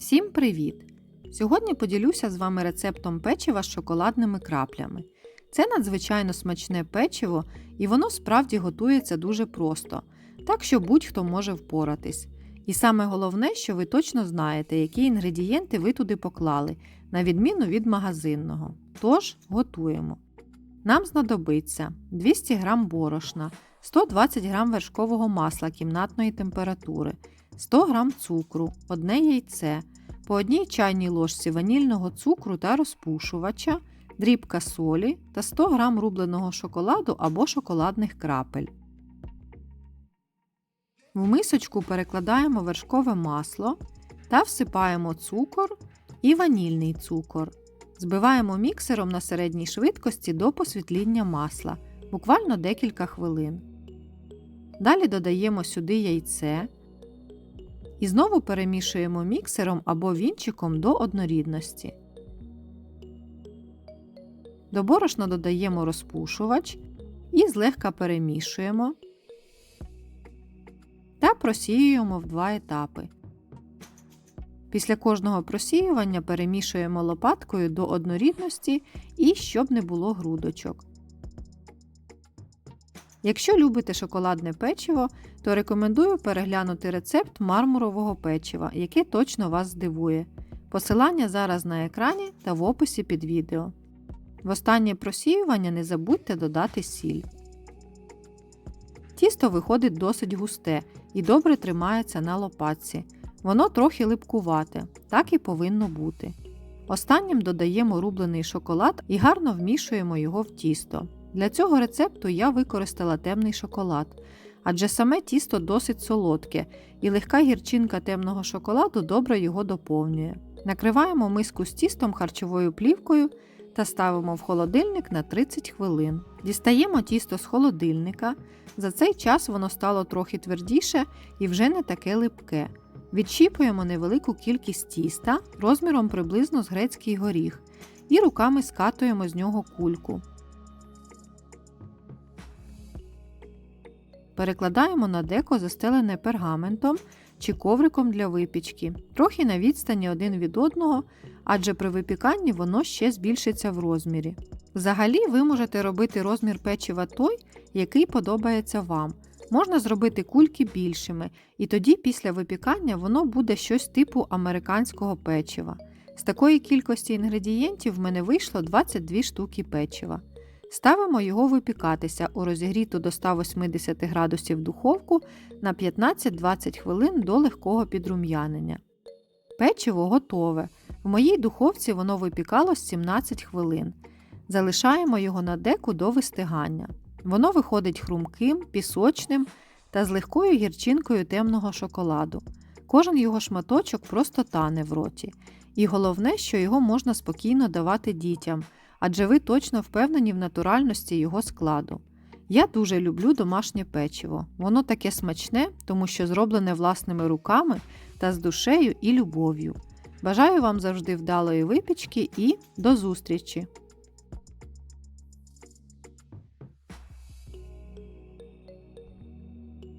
Всім привіт! Сьогодні поділюся з вами рецептом печива з шоколадними краплями. Це надзвичайно смачне печиво, і воно справді готується дуже просто, так що будь-хто може впоратись. І саме головне, що ви точно знаєте, які інгредієнти ви туди поклали, на відміну від магазинного. Тож готуємо. Нам знадобиться 200 г борошна, 120 г вершкового масла кімнатної температури, 100 г цукру, одне яйце, по одній чайній ложці ванільного цукру та розпушувача, дрібка солі та 100 г рубленого шоколаду або шоколадних крапель. В мисочку перекладаємо вершкове масло та всипаємо цукор і ванільний цукор. Збиваємо міксером на середній швидкості до посвітління масла, буквально декілька хвилин. Далі додаємо сюди яйце і знову перемішуємо міксером або вінчиком до однорідності. До борошна додаємо розпушувач і злегка перемішуємо та просіюємо в два етапи. Після кожного просіювання перемішуємо лопаткою до однорідності і щоб не було грудочок. Якщо любите шоколадне печиво, то рекомендую переглянути рецепт мармурового печива, яке точно вас здивує. Посилання зараз на екрані та в описі під відео. В останнє просіювання не забудьте додати сіль. Тісто виходить досить густе і добре тримається на лопатці. Воно трохи липкувате, так і повинно бути. Останнім додаємо рублений шоколад і гарно вмішуємо його в тісто. Для цього рецепту я використала темний шоколад, адже саме тісто досить солодке і легка гірчинка темного шоколаду добре його доповнює. Накриваємо миску з тістом харчовою плівкою та ставимо в холодильник на 30 хвилин. Дістаємо тісто з холодильника. За цей час воно стало трохи твердіше і вже не таке липке. Відщіпуємо невелику кількість тіста розміром приблизно з грецький горіх і руками скатуємо з нього кульку. Перекладаємо на деко застелене пергаментом чи ковриком для випічки, трохи на відстані один від одного, адже при випіканні воно ще збільшиться в розмірі. Взагалі, ви можете робити розмір печива той, який подобається вам. Можна зробити кульки більшими, і тоді після випікання воно буде щось типу американського печива. З такої кількості інгредієнтів в мене вийшло 22 штуки печива. Ставимо його випікатися у розігріту до 180 градусів духовку на 15-20 хвилин до легкого підрум'янення. Печиво готове. В моїй духовці воно випікалось 17 хвилин. Залишаємо його на деку до вистигання. Воно виходить хрумким, пісочним та з легкою гірчинкою темного шоколаду. Кожен його шматочок просто тане в роті. І головне, що його можна спокійно давати дітям, адже ви точно впевнені в натуральності його складу. Я дуже люблю домашнє печиво. Воно таке смачне, тому що зроблене власними руками та з душею і любов'ю. Бажаю вам завжди вдалої випічки і до зустрічі!